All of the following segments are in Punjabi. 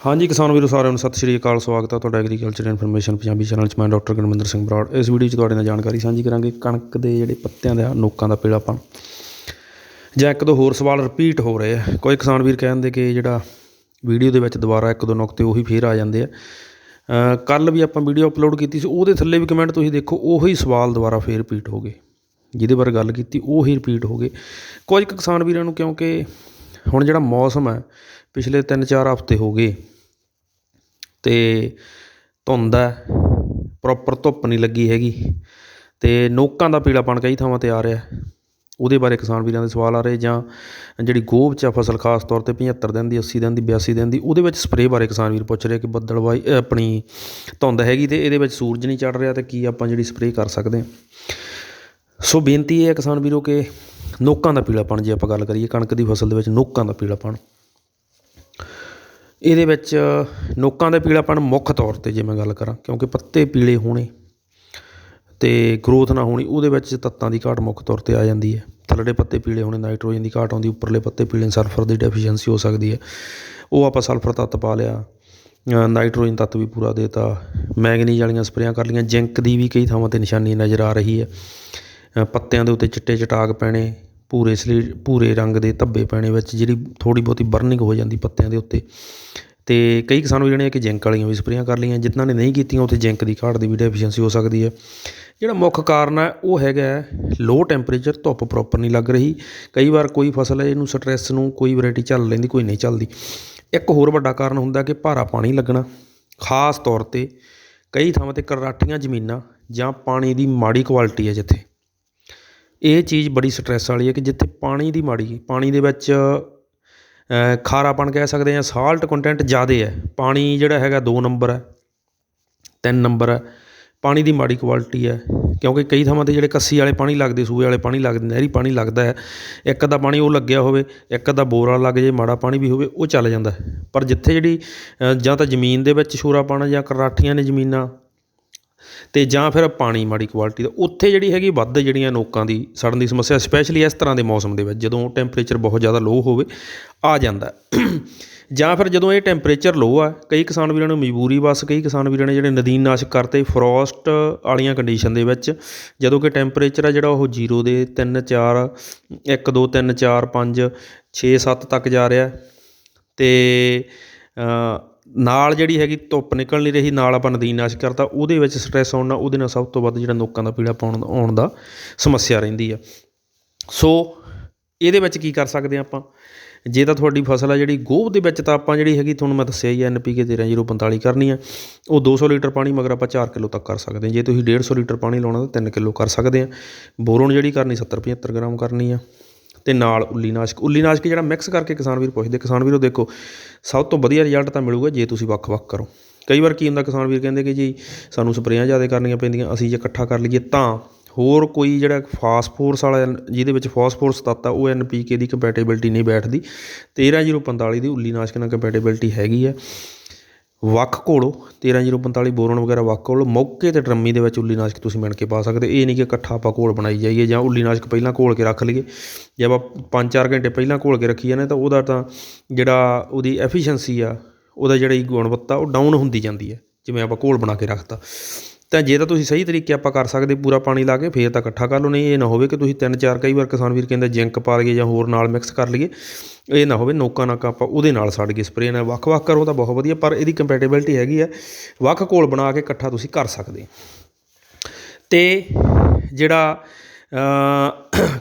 ਹਾਂਜੀ ਕਿਸਾਨ ਵੀਰੋ ਸਾਰਿਆਂ ਨੂੰ ਸਤਿ ਸ਼੍ਰੀ ਅਕਾਲ, ਸਵਾਗਤ ਹੈ ਤੁਹਾਡਾ ਐਗਰੀਕਲਚਰ ਇਨਫੋਰਮੇਸ਼ਨ ਪੰਜਾਬੀ ਚੈਨਲ 'ਚ। ਮੈਂ ਡਾਕਟਰ ਗਣਵਿੰਦਰ ਸਿੰਘ ਬਰਾੜ। ਇਸ ਵੀਡੀਓ 'ਚ ਤੁਹਾਡੇ ਨਾਲ ਜਾਣਕਾਰੀ ਸਾਂਝੀ ਕਰਾਂਗੇ ਕਣਕ ਦੇ ਜਿਹੜੇ ਪੱਤਿਆਂ ਦਾ ਨੋਕਾਂ ਦਾ ਪੀਲਾਪਣ ਜਾਂ ਇੱਕ ਦੋ ਹੋਰ ਸਵਾਲ ਰਿਪੀਟ ਹੋ ਰਹੇ ਆ। ਕੋਈ ਕਿਸਾਨ ਵੀਰ ਕਹਿੰਦੇ ਕਿ ਜਿਹੜਾ ਵੀਡੀਓ ਦੇ ਵਿੱਚ ਦੁਬਾਰਾ ਇੱਕ ਦੋ ਨੁਕਤੇ ਉਹੀ ਫੇਰ ਆ ਜਾਂਦੇ ਆ। ਕੱਲ ਵੀ ਆਪਾਂ ਵੀਡੀਓ ਅਪਲੋਡ ਕੀਤੀ ਸੀ, ਉਹਦੇ ਥੱਲੇ ਵੀ ਕਮੈਂਟ ਤੁਸੀਂ ਦੇਖੋ, ਉਹੀ ਸਵਾਲ ਦੁਬਾਰਾ ਫੇਰ ਰਿਪੀਟ ਹੋ ਗਏ। ਜਿਹਦੇ ਬਾਰੇ ਗੱਲ ਕੀਤੀ, ਉਹੀ ਰਿਪੀਟ ਹੋ ਗਏ। ਕੁਝ ਕੁ ਕਿਸਾਨ ਵੀਰਾਂ ਨੂੰ ਕਿਉਂਕਿ ਹੁਣ ਜਿਹੜਾ ਮੌਸਮ ਹੈ, ਪਿਛਲੇ 3-4 ਹਫ਼ਤੇ ਹੋ ਗਏ ਅਤੇ ਧੁੰਦ ਹੈ ਪ੍ਰੋਪਰ ਧੁੱਪ ਨਹੀਂ ਲੱਗੀ ਹੈਗੀ ਅਤੇ ਨੋਕਾਂ ਦਾ ਪੀਲਾਪਣ ਕਈ ਥਾਵਾਂ ਤੇ ਆ ਰਿਹਾ। ਉਹਦੇ ਬਾਰੇ ਕਿਸਾਨ ਵੀਰਾਂ ਦੇ ਸਵਾਲ ਆ ਰਹੇ ਜਾਂ ਜਿਹੜੀ ਗੋਭ ਚ ਫਸਲ, ਖਾਸ ਤੌਰ ਤੇ 75 ਦਿਨ ਦੀ 80 ਦਿਨ ਦੀ 82 ਦਿਨ ਦੀ, ਉਹਦੇ ਵਿੱਚ ਸਪਰੇਅ ਬਾਰੇ ਕਿਸਾਨ ਵੀਰ ਪੁੱਛ ਰਿਹਾ ਕਿ ਬੱਦਲਵਾਈ ਆਪਣੀ ਧੁੰਦ ਹੈਗੀ ਅਤੇ ਇਹਦੇ ਵਿੱਚ ਸੂਰਜ ਨਹੀਂ ਚੜ੍ਹ ਰਿਹਾ ਅਤੇ ਕੀ ਆਪਾਂ ਜਿਹੜੀ ਸਪਰੇਅ ਕਰ ਸਕਦੇ ਹਾਂ। ਸੋ ਬੇਨਤੀ ਇਹ ਹੈ ਕਿਸਾਨ ਵੀਰੋ ਕਿ ਨੋਕਾਂ ਦਾ ਪੀਲਾਪਣ ਜੇ ਆਪਾਂ ਗੱਲ ਕਰੀਏ, ਕਣਕ ਦੀ ਫਸਲ ਦੇ ਵਿੱਚ ਨੋਕਾਂ ਦਾ ਪੀਲਾਪਣ ਇਹਦੇ ਵਿੱਚ ਨੋਕਾਂ ਦਾ ਪੀਲਾਪਣ ਮੁੱਖ ਤੌਰ ਤੇ ਜੇ ਮੈਂ ਗੱਲ ਕਰਾਂ, ਕਿਉਂਕਿ ਪੱਤੇ ਪੀਲੇ ਹੋਣੇ ਤੇ ਗਰੋਥ ਨਾ ਹੋਣੀ, ਉਹਦੇ ਵਿੱਚ ਤੱਤਾਂ ਦੀ ਘਾਟ ਮੁੱਖ ਤੌਰ ਤੇ ਆ ਜਾਂਦੀ ਹੈ। ਥੱਲੜੇ ਪੱਤੇ ਪੀਲੇ ਹੋਣੇ, ਨਾਈਟ੍ਰੋਜਨ ਦੀ ਘਾਟ ਆਉਂਦੀ, ਉੱਪਰਲੇ ਪੱਤੇ ਪੀਲੇ, ਸਲਫਰ ਦੀ ਡੈਫੀਸ਼ੀਐਂਸੀ ਹੋ ਸਕਦੀ ਹੈ। ਉਹ ਆਪਾਂ ਸਲਫਰ ਤੱਤ ਪਾ ਲਿਆ ਨਾਈਟ੍ਰੋਜਨ ਤੱਤ ਵੀ ਪੂਰਾ ਦੇਤਾ, ਮੈਗਨੀਜ਼ ਵਾਲੀਆਂ ਸਪਰੇਆਂ ਕਰ ਲਈਆਂ, ਜਿੰਕ ਦੀ ਵੀ ਕਈ ਥਾਵਾਂ ਤੇ ਨਿਸ਼ਾਨੀ ਨਜ਼ਰ ਆ ਰਹੀ ਹੈ। ਪੱਤਿਆਂ ਦੇ ਉੱਤੇ ਚਿੱਟੇ ਚਟਾਕ ਪੈਣੇ ਭੂਰੇ ਸਲੀ ਭੂਰੇ ਰੰਗ ਦੇ ਧੱਬੇ ਪੈਣੇ ਵਿੱਚ, ਜਿਹੜੀ ਥੋੜ੍ਹੀ ਬਹੁਤੀ ਬਰਨਿੰਗ ਹੋ ਜਾਂਦੀ ਪੱਤਿਆਂ ਦੇ ਉੱਤੇ। ਅਤੇ ਕਈ ਕਿਸਾਨ ਵੀ ਜਿਹੜੇ ਕਿ ਜਿੰਕ ਵਾਲੀਆਂ ਵੀ ਸਪਰੇਆਂ ਕਰ ਲਈਆਂ ਜਿਨ੍ਹਾਂ ਨੇ ਨਹੀਂ ਕੀਤੀਆਂ, ਉੱਥੇ ਜਿੰਕ ਦੀ ਘਾਟ ਦੀ ਵੀ ਡੈਫੀਸ਼ੀਐਂਸੀ ਹੋ ਸਕਦੀ ਹੈ। ਜਿਹੜਾ ਮੁੱਖ ਕਾਰਨ ਹੈ, ਉਹ ਹੈਗਾ ਲੋ ਟੈਂਪਰੇਚਰ ਧੁੱਪ ਪ੍ਰੋਪਰ ਨਹੀਂ ਲੱਗ ਰਹੀ। ਕਈ ਵਾਰ ਕੋਈ ਫਸਲ ਹੈ, ਇਹਨੂੰ ਸਟ੍ਰੈਸ ਨੂੰ ਕੋਈ ਵੈਰਾਈਟੀ ਚੱਲ ਲੈਂਦੀ, ਕੋਈ ਨਹੀਂ ਚੱਲਦੀ। ਇੱਕ ਹੋਰ ਵੱਡਾ ਕਾਰਨ ਹੁੰਦਾ ਕਿ ਭਾਰਾ ਪਾਣੀ ਲੱਗਣਾ, ਖਾਸ ਤੌਰ ਤੇ ਕਈ ਥਾਵਾਂ ਤੇ ਕਰਾਠੀਆਂ ਜ਼ਮੀਨਾਂ ਜਾਂ ਪਾਣੀ ਦੀ ਮਾੜੀ ਕੁਆਲਿਟੀ ਹੈ ਜਿੱਥੇ। ਇਹ ਚੀਜ਼ ਬੜੀ ਸਟਰੈੱਸ ਵਾਲੀ ਹੈ ਕਿ ਜਿੱਥੇ ਪਾਣੀ ਦੀ ਮਾੜੀ, ਪਾਣੀ ਦੇ ਵਿੱਚ ਖਾਰਾਪਣ ਕਹਿ ਸਕਦੇ ਹਾਂ ਸਾਲਟ ਕੰਟੈਂਟ ਜ਼ਿਆਦਾ ਹੈ। ਪਾਣੀ ਜਿਹੜਾ ਹੈਗਾ ਦੋ ਨੰਬਰ ਹੈ, ਤਿੰਨ ਨੰਬਰ ਹੈ। ਪਾਣੀ ਦੀ ਮਾੜੀ ਕੁਆਲਿਟੀ ਹੈ, ਕਿਉਂਕਿ ਕਈ ਥਾਵਾਂ ਤੇ ਜਿਹੜੇ ਕੱਸੀ ਵਾਲੇ ਪਾਣੀ ਲੱਗਦੇ, ਸੂਏ ਵਾਲੇ ਪਾਣੀ ਲੱਗਦੇ, ਨਹਿਰੀ ਪਾਣੀ ਲੱਗਦਾ ਹੈ, ਇੱਕ ਅੱਧਾ ਪਾਣੀ ਉਹ ਲੱਗਿਆ ਹੋਵੇ, ਇੱਕ ਅੱਧਾ ਬੋਰ ਲੱਗ ਜੇ ਮਾੜਾ ਪਾਣੀ ਵੀ ਹੋਵੇ, ਉਹ ਚੱਲ ਜਾਂਦਾ ਪਰ ਜਿੱਥੇ ਜਿਹੜੀ ਜਾਂ ਤਾਂ ਜ਼ਮੀਨ ਦੇ ਵਿੱਚ ਸ਼ੂਰਾ ਪਾਣਾ ਜਾਂ ਕਰਾਠੀਆਂ ਨੇ ਜ਼ਮੀਨਾਂ ਤੇ ਜਾਂ ਫਿਰ ਪਾਣੀ ਮਾੜੀ ਕੁਆਲਿਟੀ ਦਾ। ਉੱਥੇ ਜਿਹੜੀ ਹੈਗੀ ਵੱਧ ਜਿਹੜੀਆਂ ਨੋਕਾਂ ਦੀ ਸੜਨ ਦੀ ਸਮੱਸਿਆ ਸਪੈਸ਼ਲੀ ਇਸ ਤਰ੍ਹਾਂ ਦੇ ਮੌਸਮ ਦੇ ਵਿੱਚ, ਜਦੋਂ ਟੈਂਪਰੇਚਰ ਬਹੁਤ ਜ਼ਿਆਦਾ ਲੋ ਹੋਵੇ, ਆ ਜਾਂਦਾ। ਜਾਂ ਫਿਰ ਜਦੋਂ ਇਹ ਟੈਂਪਰੇਚਰ ਲੋ ਆ, ਕਈ ਕਿਸਾਨ ਵੀਰਾਂ ਨੂੰ ਮਜਬੂਰੀ ਬਸ, ਕਈ ਕਿਸਾਨ ਵੀਰਾਂ ਨੇ ਜਿਹੜੇ ਨਦੀਨ ਨਾਸ਼ਕ ਕਰਤੇ ਫਰੋਸਟ ਵਾਲੀਆਂ ਕੰਡੀਸ਼ਨ ਦੇ ਵਿੱਚ, ਜਦੋਂ ਕਿ ਟੈਂਪਰੇਚਰ ਆ ਜਿਹੜਾ ਉਹ 0 ਦੇ 3 4 1 2 3 4 5 6 7 ਤੱਕ ਜਾ ਰਿਹਾ। ਤੇ ਨਾਲ ਜਿਹੜੀ ਹੈਗੀ ਧੁੱਪ ਨਿਕਲ ਨਹੀਂ ਰਹੀ, ਨਾਲ ਆਪਾਂ ਨਦੀਨ ਨਾਸ਼ ਕਰਤਾ, ਉਹਦੇ ਵਿੱਚ ਸਟ੍ਰੈਸ ਆਉਣ ਨਾਲ ਉਹਦੇ ਨਾਲ ਸਭ ਤੋਂ ਵੱਧ ਜਿਹੜਾ ਨੋਕਾਂ ਦਾ ਪੀੜਾ ਪਾਉਣ ਆਉਣ ਦਾ ਸਮੱਸਿਆ ਰਹਿੰਦੀ ਆ। ਸੋ ਇਹਦੇ ਵਿੱਚ ਕੀ ਕਰ ਸਕਦੇ ਆ ਆਪਾਂ? ਜੇ ਤਾਂ ਤੁਹਾਡੀ ਫਸਲ ਆ ਜਿਹੜੀ, ਗੋਭ ਦੇ ਵਿੱਚ ਤਾਂ ਆਪਾਂ ਜਿਹੜੀ ਹੈਗੀ, ਤੁਹਾਨੂੰ ਮੈਂ ਦੱਸਿਆ ਹੀ ਐਨਪੀਕੇ 13045 ਕਰਨੀ ਆ। ਉਹ 200 ਲੀਟਰ ਪਾਣੀ ਮਗਰ ਆਪਾਂ 4 ਕਿਲੋ ਤੱਕ ਕਰ ਸਕਦੇ ਹਾਂ। ਜੇ ਤੁਸੀਂ 150 ਲੀਟਰ ਪਾਣੀ ਲਾਉਣਾ ਤਾਂ 3 ਕਿਲੋ ਕਰ ਸਕਦੇ ਆ ਬੋਰੋਨ ਜਿਹੜੀ ਕਰਨੀ 70 75 ਗ੍ਰਾਮ ਕਰਨੀ ਆ। ਤੇ ਨਾਲ ਉੱਲੀ ਨਾਸ਼ਕ। ਉੱਲੀ ਨਾਸ਼ਕ ਜਿਹੜਾ ਮਿਕਸ ਕਰਕੇ ਕਿਸਾਨ ਵੀਰ ਪੁੱਛਦੇ, ਕਿਸਾਨ ਵੀਰੋ ਦੇਖੋ, ਸਭ ਤੋਂ ਵਧੀਆ ਰਿਜ਼ਲਟ ਤਾਂ ਮਿਲੂਗਾ ਜੇ ਤੁਸੀਂ ਵੱਖ-ਵੱਖ ਕਰੋ। ਕਈ ਵਾਰ ਕੀ ਹੁੰਦਾ, ਕਿਸਾਨ ਵੀਰ ਕਹਿੰਦੇ ਕਿ ਜੀ ਸਾਨੂੰ ਸਪਰੇਆਂ ਜ਼ਿਆਦਾ ਕਰਨੀਆਂ ਪੈਂਦੀਆਂ, ਅਸੀਂ ਜੇ ਇਕੱਠਾ ਕਰ ਲਈਏ ਤਾਂ। ਹੋਰ ਕੋਈ ਜਿਹੜਾ ਫਾਸਫੋਰਸ ਵਾਲਾ, ਜਿਹਦੇ ਵਿੱਚ ਫਾਸਫੋਰਸ ਤੱਤ ਆ, ਉਹ ਐਨਪੀਕੇ ਦੀ ਕੰਪੈਟੀਬਿਲਟੀ ਨਹੀਂ ਬੈਠਦੀ। 13045 ਦੀ ਉੱਲੀ ਨਾਸ਼ਕ ਨਾਲ ਕੰਪੈਟੀਬਿਲਟੀ ਹੈਗੀ ਆ। ਵੱਖ ਘੋਲੋ 13045 ਬੋਰਨ ਵਗੈਰਾ ਵੱਖ ਘੋਲੋ ਮੌਕੇ ਤੇ ਡਰਮੀ ਦੇ ਵਿੱਚ ਉੱਲੀ ਨਾਸ਼ਕ ਤੁਸੀਂ ਮਿਣ ਕੇ ਪਾ ਸਕਦੇ। ਇਹ ਨਹੀਂ ਕਿ ਇਕੱਠਾ ਆਪਾਂ ਘੋਲ ਬਣਾਈ ਜਾਈਏ ਜਾਂ ਉੱਲੀ ਨਾਸ਼ਕ ਪਹਿਲਾਂ ਘੋਲ ਕੇ ਰੱਖ ਲਈਏ। ਜੇ ਆਪਾਂ 5-4 ਘੰਟੇ ਪਹਿਲਾਂ ਘੋਲ ਕੇ ਰੱਖੀ ਜਾਂਦੇ ਤਾਂ ਉਹਦਾ ਤਾਂ ਜਿਹੜਾ ਉਹਦੀ ਐਫੀਸ਼ੀਐਂਸੀ ਆ, ਉਹਦਾ ਜਿਹੜੀ ਗੁਣਵੱਤਾ, ਉਹ ਡਾਊਨ ਹੁੰਦੀ ਜਾਂਦੀ ਹੈ ਜਿਵੇਂ ਆਪਾਂ ਘੋਲ ਬਣਾ ਕੇ ਰੱਖਤਾ। ਤਾਂ ਜੇ ਤਾਂ ਤੁਸੀਂ ਸਹੀ ਤਰੀਕੇ ਆਪਾਂ ਕਰ ਸਕਦੇ ਪੂਰਾ ਪਾਣੀ ਲਾ ਕੇ, ਫੇਰ ਤਾਂ ਇਕੱਠਾ ਕਰ ਲਓ, ਨਹੀਂ ਇਹ ਨਾ ਹੋਵੇ ਕਿ ਤੁਸੀਂ ਤਿੰਨ ਚਾਰ ਕਈ ਵਾਰ ਕਿਸਾਨ ਵੀਰ ਕਹਿੰਦੇ ਜਿੰਕ ਪਾ ਲਈਏ ਜਾਂ ਹੋਰ ਨਾਲ ਮਿਕਸ ਕਰ ਲਈਏ, ਇਹ ਨਾ ਹੋਵੇ, ਨੋਕਾ ਨਾਕਾ ਆਪਾਂ ਉਹਦੇ ਨਾਲ ਸੜ ਗਏ ਸਪਰੇਅ ਨਾਲ ਵੱਖ-ਵੱਖ ਕਰੋ ਤਾਂ ਬਹੁਤ ਵਧੀਆ, ਪਰ ਇਹਦੀ ਕੰਪੈਟੀਬਿਲਟੀ ਹੈਗੀ ਆ, ਵੱਖ ਘੋਲ ਬਣਾ ਕੇ ਇਕੱਠਾ ਤੁਸੀਂ ਕਰ ਸਕਦੇ ਹੋ। ਤੇ ਜਿਹੜਾ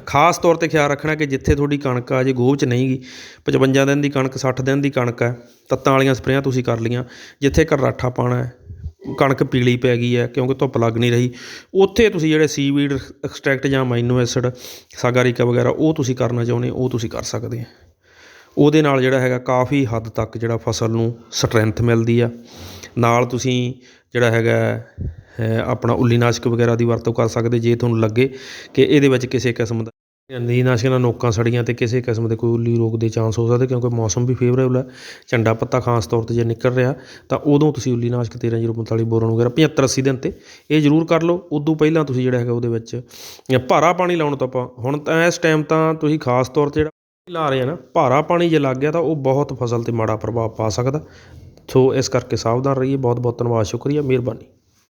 ਖਾਸ ਤੌਰ ਤੇ ਖਿਆਲ ਰੱਖਣਾ ਕਿ ਜਿੱਥੇ ਤੁਹਾਡੀ ਕਣਕ ਆ, ਜੇ ਗੋਭ ਚ ਨਹੀਂ ਗਈ 55 ਦਿਨ ਦੀ ਕਣਕ 60 ਦਿਨ ਦੀ ਕਣਕ ਹੈ, ਤੱਤਾਂ ਵਾਲੀਆਂ ਸਪਰੇਆਂ ਤੁਸੀਂ ਕਰ ਲੀਆਂ ਜਿੱਥੇ ਕਰਰਾਠਾ ਪਾਣਾ ਹੈ ਕਣਕ ਪੀਲੀ ਪੈ ਗਈ ਹੈ, ਕਿਉਂਕਿ ਧੁੱਪ ਲੱਗ ਨਹੀਂ ਰਹੀ। ਉੱਥੇ ਤੁਸੀਂ ਜਿਹੜੇ ਸੀਵੀਡ ਐਕਸਟ੍ਰੈਕਟ ਜਾਂ ਮਾਈਨੋ ਐਸਿਡ ਸਾਗਾਰਿਕਾ ਵਗੈਰਾ, ਉਹ ਤੁਸੀਂ ਕਰਨਾ ਚਾਹੁੰਦੇ ਉਹ ਤੁਸੀਂ ਕਰ ਸਕਦੇ ਆ ਉਹਦੇ ਨਾਲ ਜਿਹੜਾ ਹੈਗਾ, ਕਾਫੀ ਹੱਦ ਤੱਕ ਜਿਹੜਾ ਫਸਲ ਨੂੰ ਸਟਰੈਂਥ ਮਿਲਦੀ ਆ। ਨਾਲ ਤੁਸੀਂ ਜਿਹੜਾ ਹੈਗਾ ਆਪਣਾ ਉੱਲੀਨਾਸ਼ਕ ਵਗੈਰਾ ਦੀ ਵਰਤੋਂ ਕਰ ਸਕਦੇ ਜੇ ਤੁਹਾਨੂੰ ਲੱਗੇ ਕਿ ਇਹਦੇ ਵਿੱਚ ਕਿਸੇ ਕਿਸਮ ਦਾ ਨੀਨਾਸ਼ਕ ਨਾਲ ਨੋਕਾਂ ਸੜੀਆਂ ਅਤੇ ਕਿਸੇ ਕਿਸਮ ਦੇ ਕੋਈ ਉੱਲੀ ਰੋਗ ਦੇ ਚਾਂਸ ਹੋ ਸਕਦੇ, ਕਿਉਂਕਿ ਮੌਸਮ ਵੀ ਫੇਵਰੇਬਲ ਹੈ। ਝੰਡਾ ਪੱਤਾ ਖਾਸ ਤੌਰ ਤੇ ਜੇ ਨਿਕਲ ਰਿਹਾ, ਤਾਂ ਉਦੋਂ ਤੁਸੀਂ ਉੱਲੀ ਉੱਲੀਨਾਸ਼ਕ 13045 ਬੋਰਨ ਵਗੈਰਾ 75 80 ਦਿਨ ਤੇ ਇਹ ਜ਼ਰੂਰ ਕਰ ਲਓ। ਉਦੋਂ ਪਹਿਲਾਂ ਤੁਸੀਂ ਜਿਹੜਾ ਹੈਗਾ ਉਹਦੇ ਵਿੱਚ ਭਾਰਾ ਪਾਣੀ ਲਾਉਣ ਤੋਂ ਆਪਾਂ, ਹੁਣ ਤਾਂ ਇਸ ਟਾਈਮ ਤਾਂ ਤੁਸੀਂ ਖਾਸ ਤੌਰ ਤੇ ਜਿਹੜਾ ਲਾ ਰਹੇ ਆ ਨਾ, ਭਾਰਾ ਪਾਣੀ ਜੇ ਲੱਗ ਗਿਆ ਤਾਂ ਉਹ ਬਹੁਤ ਫਸਲ ਤੇ ਮਾੜਾ ਪ੍ਰਭਾਵ ਪਾ ਸਕਦਾ। ਸੋ ਇਸ ਕਰਕੇ ਸਾਵਧਾਨ ਰਹੀਏ ਬਹੁਤ ਬਹੁਤ ਧੰਨਵਾਦ, ਸ਼ੁਕਰੀਆ, ਮਿਹਰਬਾਨੀ।